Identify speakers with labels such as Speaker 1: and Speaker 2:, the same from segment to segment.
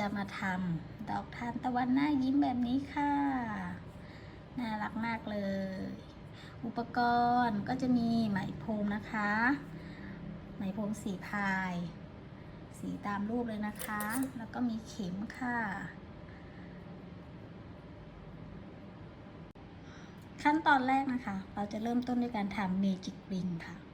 Speaker 1: จะมาทำดอกทานตะวันหน้ายิ้มแบบนี้ค่ะ น่ารักมากเลย อุปกรณ์ก็จะมีไหมพรมนะคะ ไหมพรมสีพาย สีตามรูปเลยนะคะ แล้วก็มีเข็มค่ะ ขั้นตอนแรกนะคะ เราจะเริ่มต้นด้วยการทำเมจิกริงค่ะ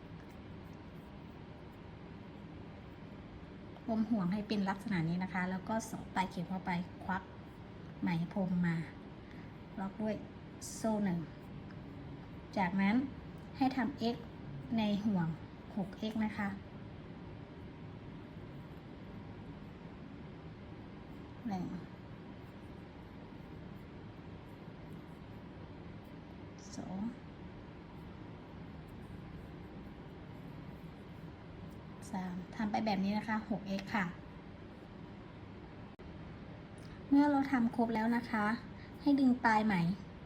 Speaker 1: วมห่วงให้เป็นลักษณะนี้นะคะ แล้วก็สอดปลายเข็มเข้าไปควักไหมพรมมาล็อกด้วยโซ่หนึ่งจากนั้นให้ทำ x ในห่วง 6x นะคะ หนึ่ง สอง สามทำไปแบบนี้นะคะ 6x ค่ะ เมื่อเราทำครบแล้วนะคะ ให้ดึงปลายไหม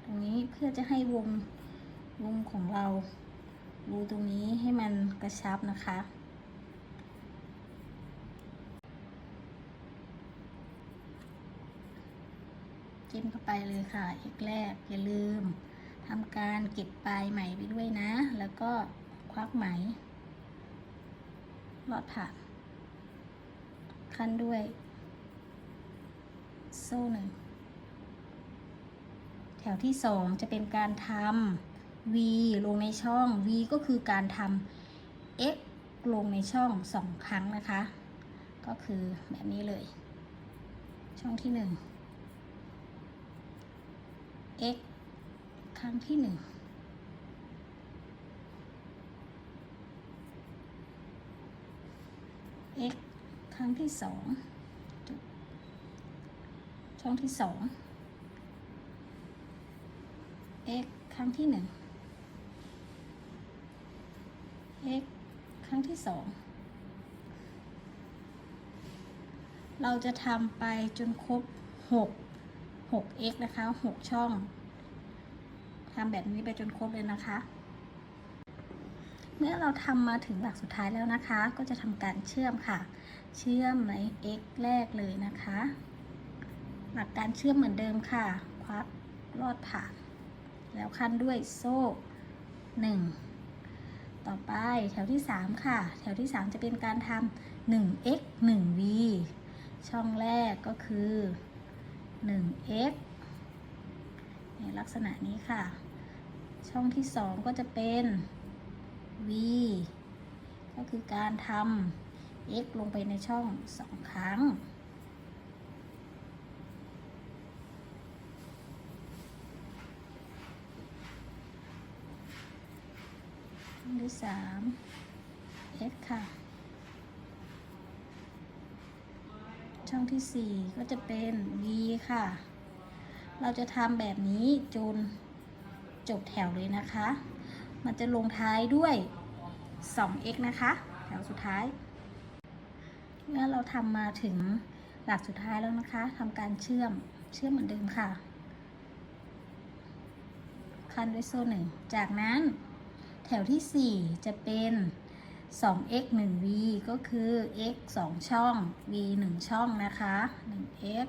Speaker 1: ตรงนี้เพื่อจะให้วงวงของเรารูตรงนี้ให้มันกระชับนะคะจิ้มเข้าไปเลยค่ะ อีกแรกอย่าลืมทำการเก็บปลายไหมไปด้วยนะ แล้วก็ควักไหม ลอดผ่านขั้นด้วย โซ่หนึ่ง แถวที่สองจะเป็นการทำ v ลงในช่อง v ก็คือการทำ x ลงในช่องสองครั้งนะคะ ก็คือแบบนี้เลย ช่องที่หนึ่ง x ครั้งที่หนึ่ง x ครั้งที่สองช่องที่สอง x ครั้งที่หนึ่ง x ครั้งที่สอง เราจะทำไปจนครบ6 6x นะคะ6ช่องทำแบบนี้ไปจนครบเลยนะคะ เมื่อเราทำมาถึงหลักสุดท้ายแล้วนะคะ ก็จะทำการเชื่อมค่ะ เชื่อมใน x แรกเลยนะคะ หลักการเชื่อมเหมือนเดิมค่ะ ควักลอดผ่าน แล้วขั้นด้วยโซ่ 1 ต่อไปแถวที่ 3 ค่ะ แถวที่ 3 จะเป็นการทำ 1x 1v ช่องแรกก็คือ 1x ในลักษณะนี้ค่ะ ช่องที่ 2 ก็จะเป็น v ก็คือการทำ x ลงไปในช่อง2ครั้งช่องที่สาม x ค่ะ ช่องที่สี่ก็จะเป็น v ค่ะ เราจะทำแบบนี้จนจบแถวเลยนะคะ มันจะลงท้ายด้วย 2x นะคะ แถวสุดท้าย เมื่อเราทำมาถึงหลักสุดท้ายแล้วนะคะทำการเชื่อมเชื่อมเหมือนเดิมค่ะ คันด้วยโซ่หนึ่งจากนั้นแถวที่ 4 จะเป็น 2x 1v ก็คือ x 2 ช่อง v 1 ช่องนะคะ 1x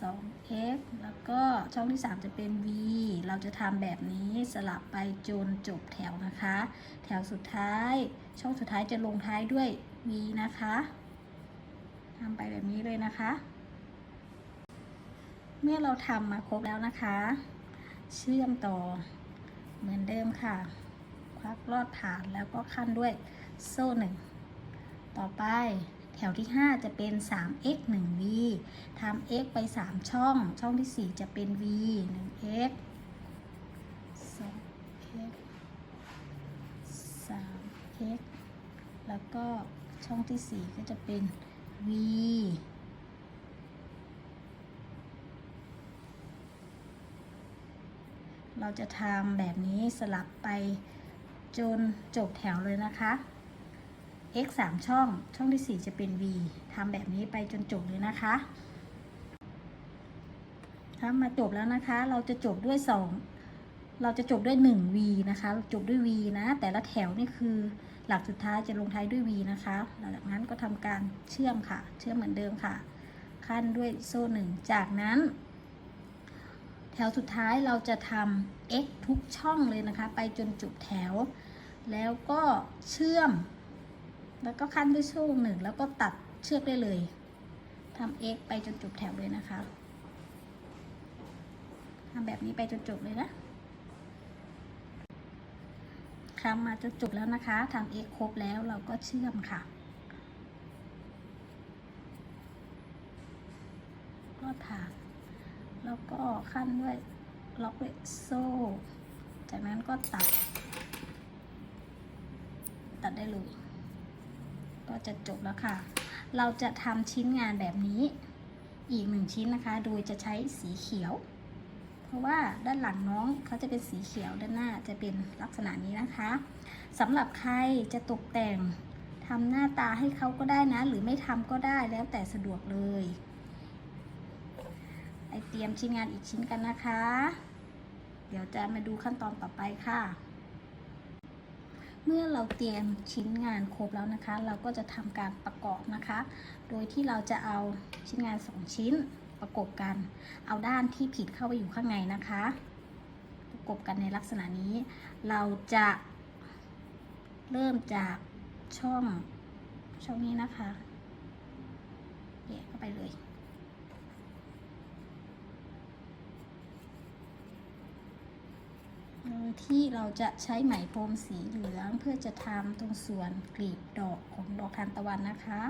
Speaker 1: 2x แล้วก็ช่องที่ 3 จะเป็น v เราจะทำแบบนี้สลับไปจนจบแถวนะคะ แถวสุดท้าย ช่องสุดท้ายจะลงท้ายด้วย v นะคะทำไปแบบนี้เลยนะคะ เมื่อเราทำมาครบแล้วนะคะ เชื่อมต่อเหมือนเดิมค่ะ ควักลอดผ่านแล้วก็ขั้นด้วยโซ่หนึ่งต่อไปแถวที่ 5 จะเป็น 3x 1v ทำ x ไป 3 ช่อง ช่องที่ 4 จะเป็น v 1x 2x 3x แล้วก็ช่องที่ 4 ก็จะเป็น v เราจะทำแบบนี้สลับไปจนจบแถวเลยนะคะ x 3 ช่อง ช่องที่ 4 จะเป็น v ทำแบบนี้ไปจนจบเลยนะคะ ทำมาจบแล้วนะคะ เราจะจบด้วย 2 เราจะจบด้วย 1v นะคะ จบด้วย v นะ แต่ละแถวนี่คือหลักสุดท้ายจะลงท้ายด้วย V นะคะ หลังจากนั้นก็ทำการเชื่อมค่ะ เชื่อมเหมือนเดิมค่ะ ขั้นด้วยโซ่หนึ่งจากนั้น แถวสุดท้ายเราจะทำ x ทุกช่องเลยนะคะ ไปจนจบแถว แล้วก็เชื่อม แล้วก็ขั้นด้วยโซ่หนึ่งแล้วก็ตัดเชือกได้เลยทำ x ไปจนจบแถวเลยนะคะ ทำแบบนี้ไปจนจบเลยนะทำมาจนจบแล้วนะคะทำ x ครบแล้วเราก็เชื่อมค่ะลอดผ่านแล้วก็ขั้นด้วยล็อกด้วยโซ่ จากนั้นก็ตัด ตัดได้เลยก็จะจบแล้วค่ะ เราจะทำชิ้นงานแบบนี้อีกหนึ่งชิ้นนะคะ โดยจะใช้สีเขียว เพราะว่าด้านหลังน้องเขาจะเป็นสีเขียวด้านหน้าจะเป็นลักษณะนี้นะคะสำหรับใครจะตกแต่งทำหน้าตาให้เขาก็ได้นะ หรือไม่ทำก็ได้แล้วแต่สะดวกเลยไอเตรียมชิ้นงานอีกชิ้นกันนะคะ เดี๋ยวจะมาดูขั้นตอนต่อไปค่ะ เมื่อเราเตรียมชิ้นงานครบแล้วนะคะ เราก็จะทำการประกอบนะคะ โดยที่เราจะเอาชิ้นงาน 2 ชิ้น ประกบกัน เอาด้านที่ผิดเข้าไปอยู่ข้างในนะคะ ประกบกันในลักษณะนี้ เราจะเริ่มจากช่องช่องนี้นะคะแยกเข้าไปเลย ที่เราจะใช้ไหมพรมสีเหลืองเพื่อจะทำตรงส่วนกลีบดอกของดอกทานตะวันนะคะ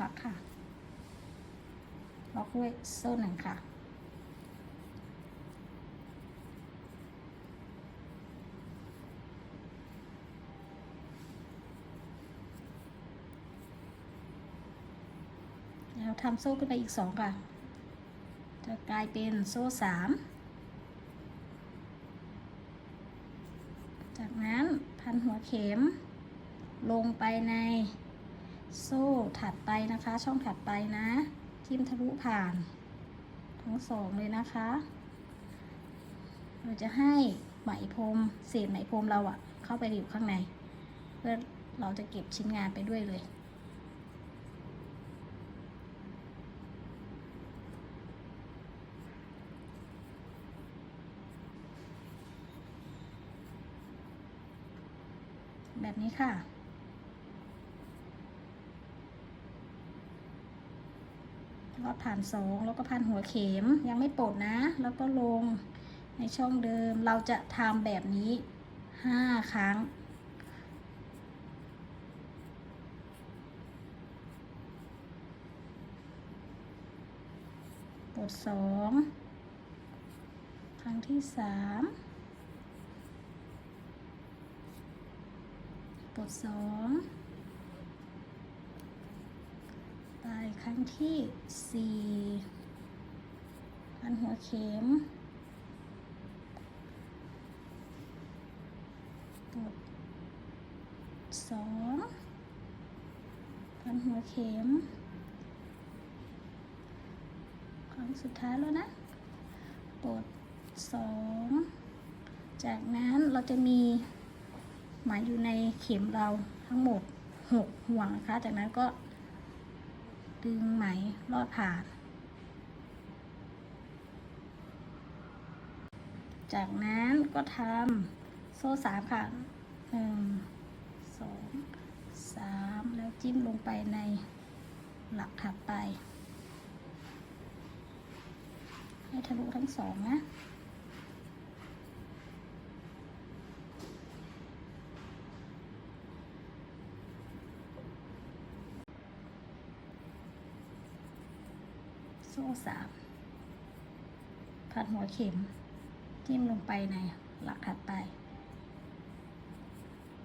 Speaker 1: ควักค่ะ ล็อกด้วยโซ่หนึ่งค่ะ แล้วทำโซ่ขึ้นไปอีกสองค่ะ จะกลายเป็นโซ่สามจากนั้นพันหัวเข็มลงไปใน โซ่ถัดไปนะคะ ช่องถัดไปนะ ทิมทะลุผ่าน ทั้งสองเลยนะคะ เราจะให้ไหมพรมเศษไหมพรมเราอะเข้าไปอยู่ข้างใน เพื่อเราจะเก็บชิ้นงานไปด้วยเลยแบบนี้ค่ะ ลอดผ่านสองแล้วก็พันหัวเข็มยังไม่ปลดนะ แล้วก็ลงในช่องเดิมเราจะทำแบบนี้ห้าครั้ง ปลดสองครั้งที่สามปลดสอง ไปครั้งที่สี่พันหัวเข็มปลดสองพันหัวเข็มครั้งสุดท้ายแล้วนะปลดสองจากนั้นเราจะมีหมายอยู่ในเข็มเราทั้งหมดหกห่วงนะคะ จากนั้นก็ ดึงไหมลอดผ่าน จากนั้นก็ทำโซ่สามค่ะหนึ่งสองสามแล้วจิ้มลงไปในหลักถัดไป ให้ทะลุทั้งสองนะ โซ่สามพันหัวเข็ม จิ้มลงไปในหลักถัดไป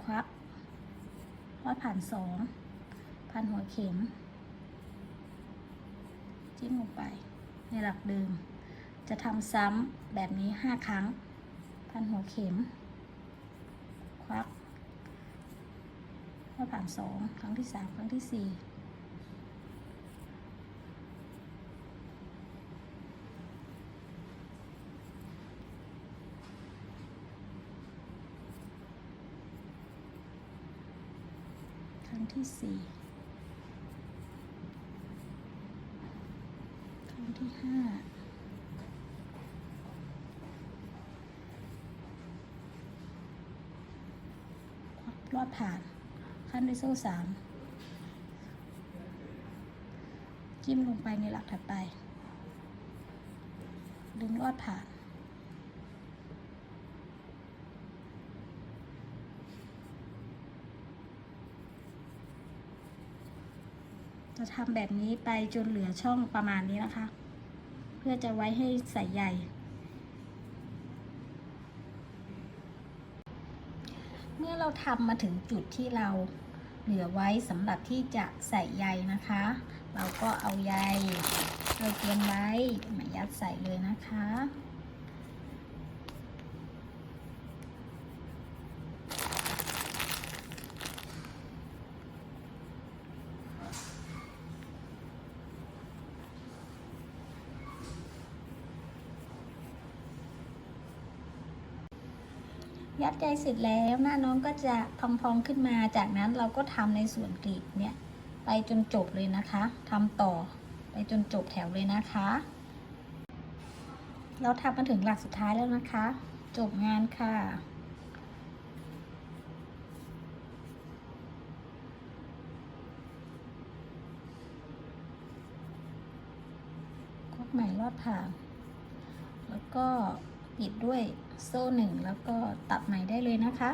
Speaker 1: ควักลอดผ่านสองพันหัวเข็ม จิ้มลงไปในหลักเดิม จะทำซ้ำแบบนี้ห้าครั้ง พันหัวเข็ม ควักลอดผ่านสองครั้งที่สามครั้งที่สี่ รั้งที่ สี่ครั้งที่ห้ารอดผ่าน ขั้นด้วยโซ่สามจิ้มลงไปในหลักถัดไป ดึงลอดผ่าน จะทำแบบนี้ไปจนเหลือช่องประมาณนี้นะคะ เพื่อจะไว้ให้ใส่ใยเมื่อเราทำมาถึงจุดที่เราเหลือไว้สำหรับที่จะใส่ใยนะคะ เราก็เอาใยเราเตรียมไว้มายัดใส่เลยนะคะ ใจเสร็จแล้วหน้าน้องก็จะพองๆขึ้นมา จากนั้นเราก็ทำในส่วนกลีบเนี่ยไปจนจบเลยนะคะทำต่อไปจนจบแถวเลยนะคะ เราทำมาถึงหลักสุดท้ายแล้วนะคะ จบงานค่ะคดใหม่รอดผ่านแล้วก็ ปิดด้วยโซ่หนึ่งแล้วก็ตัดใหม่ได้เลยนะคะ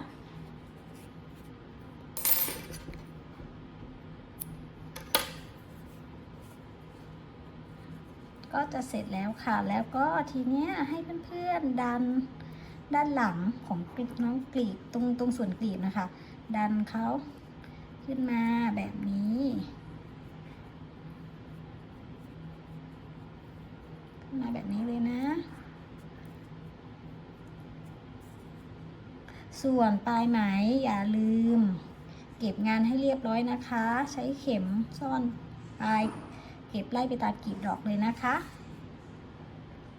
Speaker 1: ก็จะเสร็จแล้วค่ะ แล้วก็ทีเนี้ยให้เพื่อนๆดันด้านหลังของกลีบน้องกลีบตรงตรงส่วนกลีบนะคะ ดันเขาขึ้นมาแบบนี้ขึ้นมาแบบนี้เลยนะ ส่วนปลายไหมอย่าลืม เก็บงานให้เรียบร้อยนะคะ ใช้เข็มซ่อนปลายเก็บไล่ไปตามกลีบดอกเลยนะคะ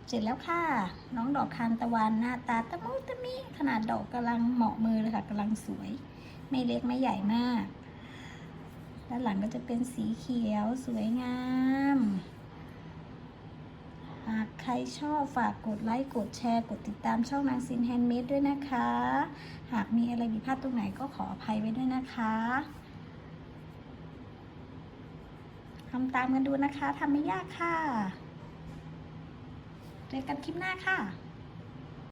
Speaker 1: เสร็จแล้วค่ะ น้องดอกทานตะวันหน้าตาตะมุตะมิขนาดดอกกำลังเหมาะมือเลยค่ะกำลังสวย ไม่เล็กไม่ใหญ่มาก ด้านหลังก็จะเป็นสีเขียวสวยงาม หากใครชอบฝากกดไลค์ กดแชร์ กดติดตามช่องนางซินแฮนด์เมดด้วยนะคะ หากมีอะไรผิดพลาดตรงไหนก็ขออภัยไว้ด้วยนะคะทำตามกันดูนะคะทำไม่ยากค่ะ เจอกันคลิปหน้าค่ะ